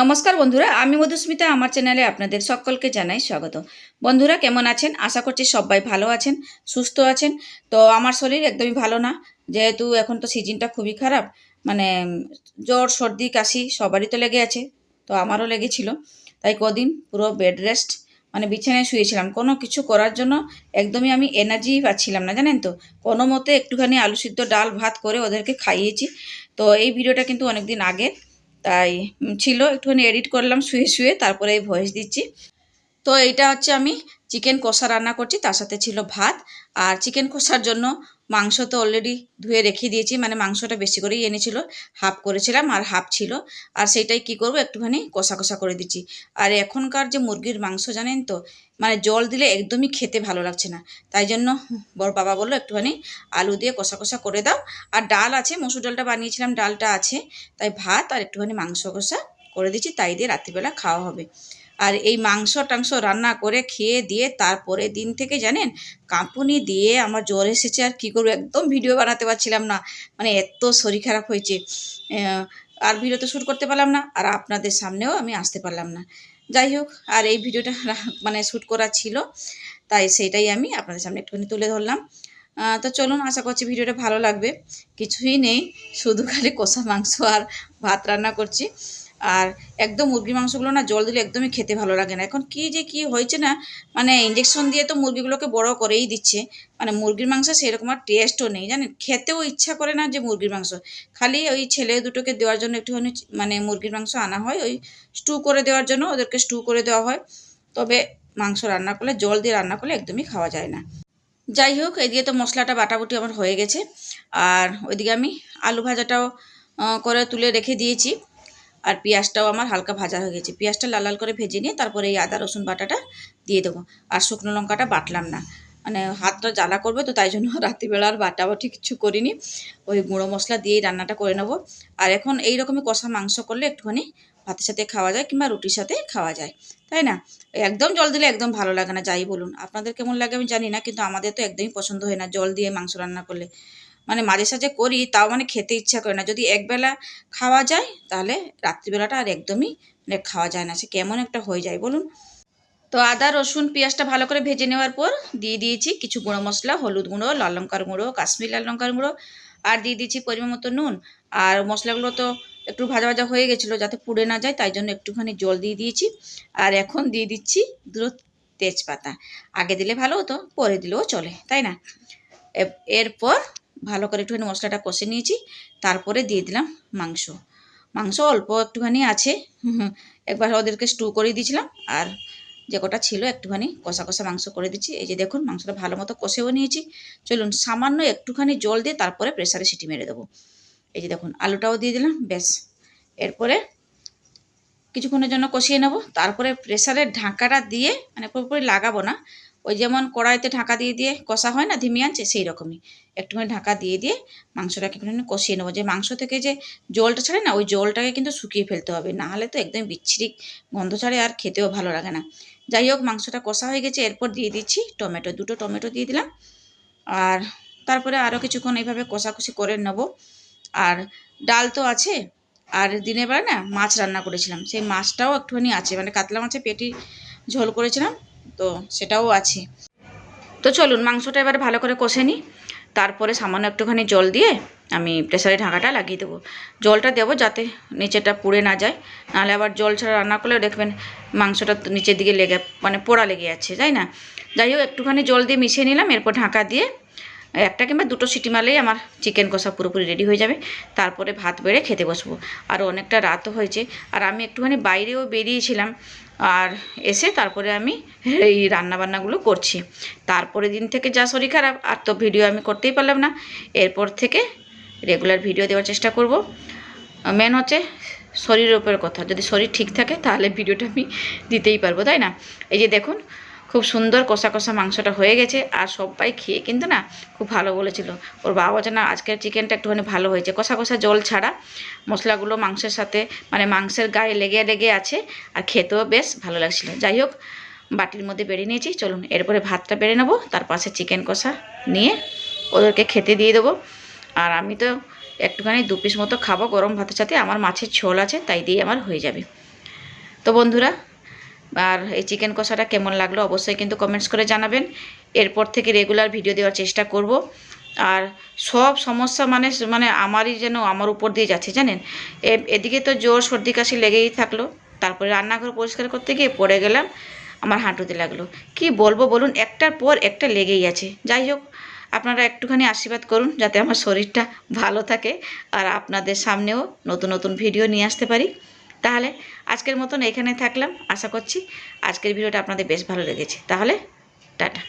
নমস্কার বন্ধুরা, আমি মধুস্মিতা, আমার চ্যানেলে আপনাদের সকলকে জানাই স্বাগত। বন্ধুরা, কেমন আছেন? আশা করছি সবাই ভালো আছেন, সুস্থ আছেন। তো আমার শরীর একদমই ভালো না, যেহেতু এখন তো সিজনটা খুবই খারাপ মানে জ্বর, সর্দি, কাশি সবারই তো লেগে আছে, তো আমারও লেগেছিল। তাই কদিন পুরো বেড রেস্ট মানে বিছানায় শুয়েছিলাম। কোনো কিছু করার জন্য একদমই আমি এনার্জি পাচ্ছিলাম না, জানেন তো? কোনো মতে একটুখানি আলু সিদ্ধ ডাল, ভাত করে ওদেরকে খাইয়েছি। তো এই ভিডিওটা কিন্তু অনেকদিন আগের তাই ছিল, একটুখানি এডিট করলাম, শুয়ে শুয়ে তারপরে এই ভয়েস দিচ্ছি। তো এইটা হচ্ছে আমি চিকেন কষা রান্না করছি, তার সাথে ছিল ভাত। আর চিকেন কষার জন্য মাংস তো অলরেডি ধুয়ে রেখে দিয়েছি মানে মাংসটা বেশি করেই এনেছিল হাফ করেছিলাম আর হাফ ছিল। আর সেইটাই কি করব, একটুখানি কষা কষা করে দিচ্ছি। আর এখনকার যে মুরগির মাংস জানেন তো মানে জল দিলে একদমই খেতে ভালো লাগছে না। তাই জন্য বড় বাবা বলল, একটুখানি আলু দিয়ে কষা কষা করে দাও। আর ডাল আছে, মসুর ডালটা বানিয়েছিলাম, ডালটা আছে। তাই ভাত আর একটুখানি মাংস কষা করে দিচ্ছি, তাই দিয়ে রাত্রিবেলা খাওয়া হবে। আর এই মাংস টাংস রান্না করে খেয়ে দিয়ে তারপরে দিন থেকে জানেন, কাঁপুনি দিয়ে আমার জ্বর এসেছে আর কী করব? একদম ভিডিও বানাতে পারছিলাম না। মানে এত শরীর খারাপ হয়েছে। আর ভিডিও তো শ্যুট করতে পারলাম না। আর আপনাদের সামনেও আমি আসতে পারলাম না। যাই হোক, আর এই ভিডিওটা মানে শ্যুট করা ছিল। তাই সেটাই আমি আপনাদের সামনে একটুখানি তুলে ধরলাম। তো চলুন, আশা করছি ভিডিওটা ভালো লাগবে। কিছুই নেই। শুধু খালি কষা মাংস আর ভাত রান্না করছি। আর একদম মুরগির মাংসগুলো না জল দিলে একদমই খেতে ভালো লাগে না। এখন কি যে কি হয়েছে না মানে ইঞ্জেকশন দিয়ে তো মুরগিগুলোকে বড় করেই দিচ্ছে। মানে মুরগির মাংস সেরকম আর টেস্টও নেই, জানেন? খেতেও ইচ্ছা করে না যে মুরগির মাংস। খালি ওই ছেলে দুটোকে দেওয়ার জন্য একটুখানি মানে মুরগির মাংস আনা হয়, ওই স্টু করে দেওয়ার জন্য ওদেরকে স্টু করে দেওয়া হয়। তবে মাংস রান্না করলে, জল দিয়ে রান্না করলে একদমই খাওয়া যায় না। যাই হোক, এদিকে তো মশলাটা বাটাবুটি আমার হয়ে গেছে। আর ওইদিকে আমি আলু ভাজাটাও করে তুলে রেখে দিয়েছি। আর পেঁয়াজটাও আমার হালকা ভাজা হয়ে গেছে। পেঁয়াজটা লাল লাল করে ভেজে নিয়ে তারপরে এই আদা, রসুন বাটাটা দিয়ে দেবো। আর শুকনো লঙ্কাটা বাটলাম না। মানে হাতটা জ্বালা করবে তো তাই জন্য রাত্রিবেলা আর বাটা বাটি কিছু করিনি। ওই গুঁড়ো মশলা দিয়েই রান্নাটা করে নেব। আর এখন এই রকমই কষা মাংস করলে একটুখানি ভাতের সাথে খাওয়া যায় কিংবা রুটির সাথে খাওয়া যায়। তাই না? একদম জল দিলে একদম ভালো লাগে না, যাই বলুন। আপনাদের কেমন লাগে আমি জানি না, কিন্তু আমাদের তো একদমই পছন্দ হয় না জল দিয়ে মাংস রান্না করলে। মানে মাঝে সাঝে করি, তাও মানে খেতে ইচ্ছা করে না। যদি একবেলা খাওয়া যায়, তাহলে রাত্রিবেলাটা আর একদমই মানে খাওয়া যায় না। সে কেমন একটা হয়ে যায়, বলুন? তো আদা, রসুন, পেঁয়াজটা ভালো করে ভেজে নেওয়ার পর দিয়ে দিয়েছি কিছু গুঁড়ো মশলা, হলুদ গুঁড়ো, লাল লঙ্কার গুঁড়ো, কাশ্মীর লাল লঙ্কার গুঁড়ো, আর দিয়ে দিয়েছি পরিমাণ মতো নুন। আর মশলাগুলো তো একটু ভাজা ভাজা হয়ে গেছিল যাতে পুড়ে না যায়, তাই জন্য একটুখানি জল দিয়ে দিয়েছি। আর এখন দিয়ে দিচ্ছি দুটো তেজপাতা। আগে দিলে ভালো হতো, পরে দিলেও চলে, তাই না? এরপর ভালো করে একটুখানি মশলাটা কষে নিয়েছি, তারপরে দিয়ে দিলাম মাংস। মাংস অল্প একটুখানি আছে একবার ওদেরকে স্টু করে দিয়েছিলাম, আর যে কটা ছিল একটুখানি কষা কষা মাংস করে দিচ্ছি। এই যে দেখুন, মাংসটা ভালো মতো কষেও নিয়েছি। চলুন, সামান্য একটুখানি জল দিয়ে তারপরে প্রেসারে সিটি মেরে দেবো। এই যে দেখুন, আলুটাও দিয়ে দিলাম, ব্যাস। এরপরে কিছুক্ষণের জন্য কষিয়ে নেব, তারপরে প্রেসারের ঢাকাটা দিয়ে মানে পুরোপুরি লাগাবো না ওই যেমন কড়াইতে ঢাকা দিয়ে দিয়ে কষা হয় না ধিমি আনছে, সেই রকমই। একটুখানি ঢাকা দিয়ে দিয়ে মাংসটাকে একটুখানি কষিয়ে নেব। যে মাংস থেকে যে জলটা ছাড়ে না, ওই জলটাকে কিন্তু শুকিয়ে ফেলতে হবে। না হলে তো একদম বিচ্ছিরি গন্ধ ছাড়ে, আর খেতেও ভালো লাগে না। যাই হোক, মাংসটা কষা হয়ে গেছে। এরপর দিয়ে দিচ্ছি টমেটো, দুটো টমেটো দিয়ে দিলাম। আর তারপরে আরও কিছুক্ষণ এইভাবে কষাকষি করে নেব। আর ডাল তো আছে, আর দিনের বেলা না মাছ রান্না করেছিলাম। সেই মাছটাও একটুখানি আছে মানে কাতলা মাছের পেটি ঝোল করেছিলাম। তো সেটাও আছে। তো চলুন, মাংসটা এবার ভালো করে কষে নিই। তারপরে সামান্য একটুখানি জল দিয়ে আমি প্রেসারে ঢাকাটা লাগিয়ে দেবো। জলটা দেবো যাতে নিচেটা পুড়ে না যায়। নাহলে আবার জল ছাড়া রান্না করলে দেখবেন মাংসটা নিচের দিকে লেগে মানে পোড়া লেগে যাচ্ছে, তাই না? যাই হোক, একটুখানি জল দিয়ে মিশিয়ে নিলাম, এরপর ঢাকা দিয়ে একটা কিংবা দুটো সিটি মারলেই আমার চিকেন কষা পুরোপুরি রেডি হয়ে যাবে। তারপরে ভাত বেড়ে খেতে বসবো। আর অনেকটা রাতও হয়েছে। আর আমি একটুখানি বাইরেও বেরিয়েছিলাম। আর এসে তারপরে আমি এই রান্নাবান্নাগুলো করছি। তারপরে দিন থেকে যা শরীর খারাপ, আর তো ভিডিও আমি করতেই পারলাম না। এরপর থেকে রেগুলার ভিডিও দেওয়ার চেষ্টা করব। মেন হচ্ছে শরীরের উপর কথা। যদি শরীর ঠিক থাকে, তাহলে ভিডিওটা আমি দিতেই পারব, তাই না? এই যে দেখুন খুব সুন্দর কষা কষা মাংসটা হয়ে গেছে আর সবাই খেয়ে কিন্তু না খুব ভালো বলেছিল। ওর বাবা বলছে না আজকের চিকেনটা একটুখানি ভালো হয়েছে। কষা কষা জল ছাড়া মশলাগুলো মাংসের সাথে মানে মাংসের গায়ে লেগে লেগে আছে আর খেতেও বেশ ভালো লাগছিল। যাই হোক, বাটির মধ্যে বেড়ে নিয়েছি। চলুন, এরপরে ভাতটা বেড়ে নেব, তার পাশে চিকেন কষা নিয়ে ওদেরকে খেতে দিয়ে দেবো। আর আমি তো একটুখানি দু পিস মতো খাব গরম ভাতের সাথে। আমার মাছের ঝোল আছে, তাই দিয়ে আমার হয়ে যাবে। তো বন্ধুরা আর এই চিকেন কষাটা কেমন লাগল অবশ্যই কিন্তু কমেন্টস করে জানাবেন। এরপর থেকে রেগুলার ভিডিও দেওয়ার চেষ্টা করব। আর সব সমস্যা মানে মানে আমারই যেন আমার উপর দিয়ে যাচ্ছে, জানেন? এদিকে তো জোর সর্দি কাশি লেগেই থাকল। তারপরে রান্নাঘর পরিষ্কার করতে গিয়ে পড়ে গেলাম, আমার হাঁটুতে লাগল। কি বলব বলুন, একটার পর একটা লেগেই আছে। যাই হোক, আপনারা একটুখানি আশীর্বাদ করুন, যাতে আমার শরীরটা ভালো থাকে। আর আপনাদের সামনেও নতুন নতুন ভিডিও নিয়ে আসতে পারি। তাহলে আজকের মতন এখানে থাকলাম। আশা করছি আজকের ভিডিওটা আপনাদের বেশ ভালো লেগেছে। তাহলে টাটা।